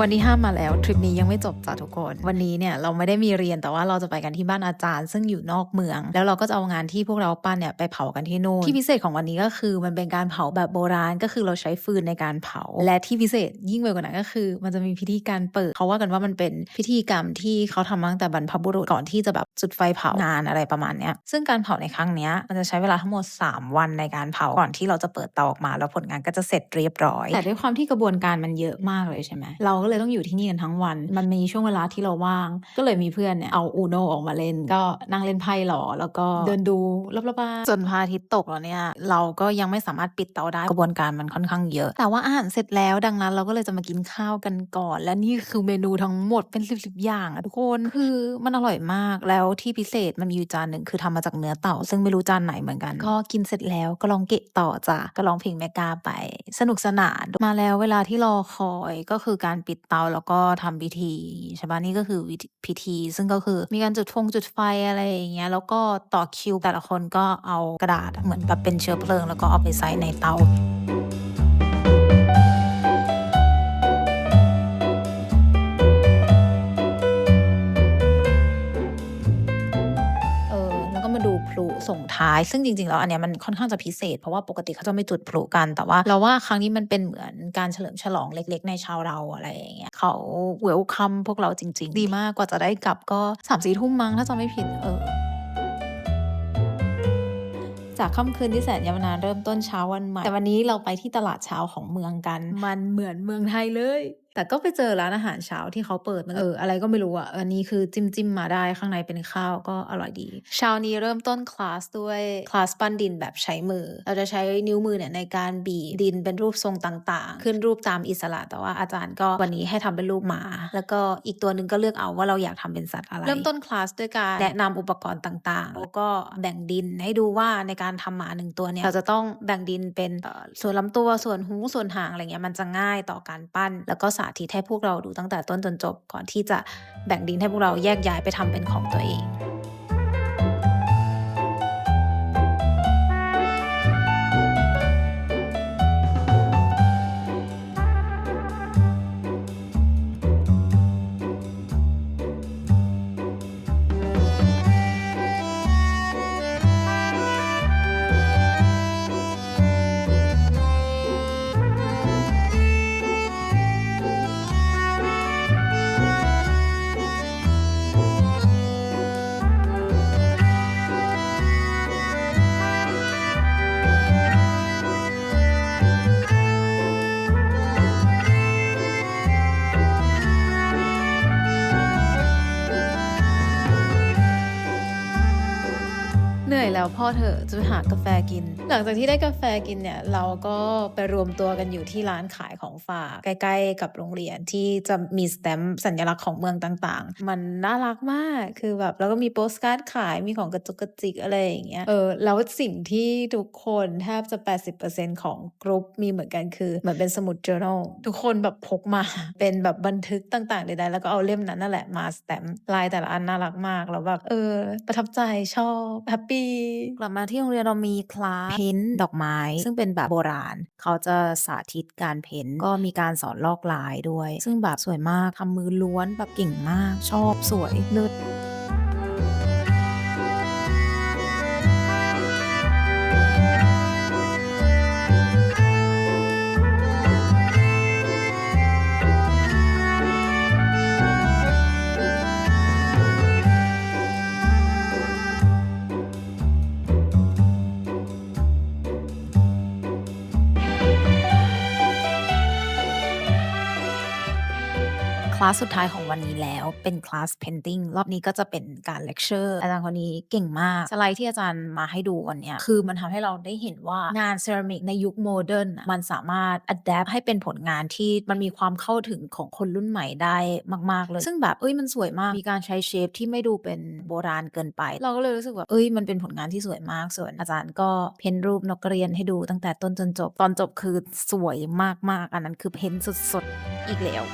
วันที่ห้ามมาแล้วทริปนี้ยังไม่จบจ้ะทุกคน วันนี้เนี่ยเราไม่ได้มีเรียนแต่ว่าเราจะไปกันที่บ้านอาจารย์ ซึ่งอยู่นอกเมือง แล้วเราก็จะเอางานที่พวกเราปั้นเนี่ยไปเผากันที่นู่นที่พิเศษของวันนี้ก็คือมันเป็นการเผาแบบโบราณก็คือเราใช้ฟืนในการเผา และที่พิเศษยิ่งไปกว่านั้นก็คือ มันจะมีพิธีการเปิดเขาว่ากันว่ามันเป็นพิธีกรรมที่เขาทำมาตั้งแต่บรรพบุรุษก่อนที่จะแบบจุดไฟเผางานอะไรประมาณเนี้ยซึ่งการเผาในครั้งเนี้ยมันจะใช้เวลาทั้งหมด 3 วันในการเผาก่อนที่เราจะเปิดเตาออกมา แล้วผลงานก็จะเสร็จเรียบร้อย แต่ด้วยความที่กระบวนการมันเยอะมากเลยใช่ไหมเราก็เลยต้องอยู่ที่นี่กันทั้งวัน มันมีช่วงเวลาที่เราว่าง ก็เลยมีเพื่อนเนี่ยเอาอูโนออกมาเล่น ก็นั่งเล่นไพ่หรอ แล้วก็เดินดูรอบๆบ้านจนพระอาทิตย์ตกแล้วเนี่ย เราก็ยังไม่สามารถปิดเตาได้กระบวนการมันค่อนข้างเยอะ แต่ว่าอาหารเสร็จแล้วดังนั้น เราก็เลยจะมากินข้าวกันก่อน และนี่คือเมนูทั้งหมดเป็นสิบสิบอย่างอะทุกคนคือมันอร่อยมากแล้วที่พิเศษมันมีอยู่จานหนึ่งคือทำมาจากเนื้อเต่า ซึ่งไม่รู้จานไหนเหมือนกัน ก็กินเสร็จแล้วก็ลองเกะต่อจ้ะก็ร้องเพลงแมกาไป สนุกสนานมาแล้วเวลาที่รอคอยก็คือการปิดเตาแล้วก็ทำพิธีใช่ปะนี่ก็คือพิธี ซึ่งก็คือมีการจุดฟงจุดไฟอะไรอย่างเงี้ยแล้วก็ต่อคิวแต่ละคนก็เอากระดาษเหมือนแบบเป็นเชื้อเพลิง แล้วก็เอาไปใส่ในเตา ส่งท้าย ซึ่งจริง ๆ แล้วอันเนี้ยมันค่อนข้างจะพิเศษ เพราะว่าปกติเขาจะไม่จุดพลุกัน แต่ว่าเราว่าครั้งนี้มันเป็นเหมือนการเฉลิมฉลองเล็ก ๆ ในชาวเราอะไรอย่างเงี้ยเขาเวลคัมพวกเราจริง ๆ ดีมากกว่าจะได้กลับก็สามสี่ทุ่มมั้งถ้าจำไม่ผิดเออจากค่ำคืนที่แสนยาวนานเริ่มต้นเช้าวันใหม่ แต่วันนี้เราไปที่ตลาดเช้าของเมืองกัน มันเหมือนเมืองไทยเลยแต่ก็ไปเจอร้านอาหารเช้าที่เขาเปิดมันเอออะไรก็ไม่รู้อะอันนี้คือจิ้มจิ้มมาได้ข้างในเป็นข้าวก็อร่อยดี เช้านี้เริ่มต้นคลาสด้วยคลาสปั้นดินแบบใช้มือ เราจะใช้นิ้วมือเนี่ยในการบีบดินเป็นรูปทรงต่างๆ ขึ้นรูปตามอิสระ แต่ว่าอาจารย์ก็วันนี้ให้ทำเป็นรูปหมา แล้วก็อีกตัวหนึ่งก็เลือกเอาว่าเราอยากทำเป็นสัตว์อะไร เริ่มต้นคลาสด้วยการแนะนำอุปกรณ์ต่างๆ แล้วก็แบ่งดินให้ดูว่าในการทำหมาหนึ่งตัวเนี่ยเราจะต้องแบ่งดินเป็นเอ่อส่วนลำตัวส่วนหูส่วนหางอะไรเงี้ยมันจะง่ายต่อการปั้นแล้วก็สาธิตให้พวกเราดูตั้งแต่ต้นจนจบ ก่อนที่จะแบ่งดินให้พวกเราแยกย้ายไปทำเป็นของตัวเอง เหนื่อยแล้วพ่อเถอะจะไปหากาแฟกิน หลังจากที่ได้กาแฟกินเนี่ย เราก็ไปรวมตัวกันอยู่ที่ร้านขายของฝากใกล้ ๆ กับโรงเรียนที่จะมีสแตมป์สัญลักษณ์ของเมืองต่างๆ มันน่ารักมากคือแบบแล้วก็มีโปสการ์ดขายมีของกระจุกกระจิกอะไรอย่างเงี้ยเออแล้วสิ่งที่ทุกคนแทบจะ 80%ของกรุ๊ปมีเหมือนกันคือเหมือนเป็นสมุด journal ทุกคนแบบพกมาเป็นแบบบันทึกต่างๆใดๆแล้วก็เอาเล่มนั้นนั่นแหละมาสแตมป์ลายแต่ละอันน่ารักมากแล้วแบบเออ ประทับใจชอบแฮปปี้กลับมาที่โรงเรียนเรามีคลาสเพ้นท์ดอกไม้ ซึ่งเป็นแบบโบราณ เขาจะสาธิตการเพ้นท์ก็มีการสอนลอกลายด้วย ซึ่งแบบสวยมากทำมือล้วนแบบเก่งมากชอบสวยเลิศ ลาสสุดท้ายของวันนี้แล้วเป็นคลาส painting รอบนี้ก็จะเป็นการเลคเชอร์อาจารย์คนนี้เก่งมาก สไลด์ที่อาจารย์มาให้ดูวันเนี้ยคือมันทำให้เราได้เห็นว่างานเซรามิกในยุคโมเดิร์นมันสามารถอัดแอปให้เป็นผลงานที่มันมีความเข้าถึงของคนรุ่นใหม่ได้มาก ๆ เลย ซึ่งแบบเอ้ยมันสวยมากมีการใช้เชฟที่ไม่ดูเป็นโบราณเกินไป เราก็เลยรู้สึกแบบเอ้ยมันเป็นผลงานที่สวยมากส่วนอาจารย์ก็เพ้นรูปนกกระเรียนให้ดูตั้งแต่ต้นจนจบ ตอนจบคือสวยมากๆ อันนั้นคือเพ้นสดๆอีกแล้ว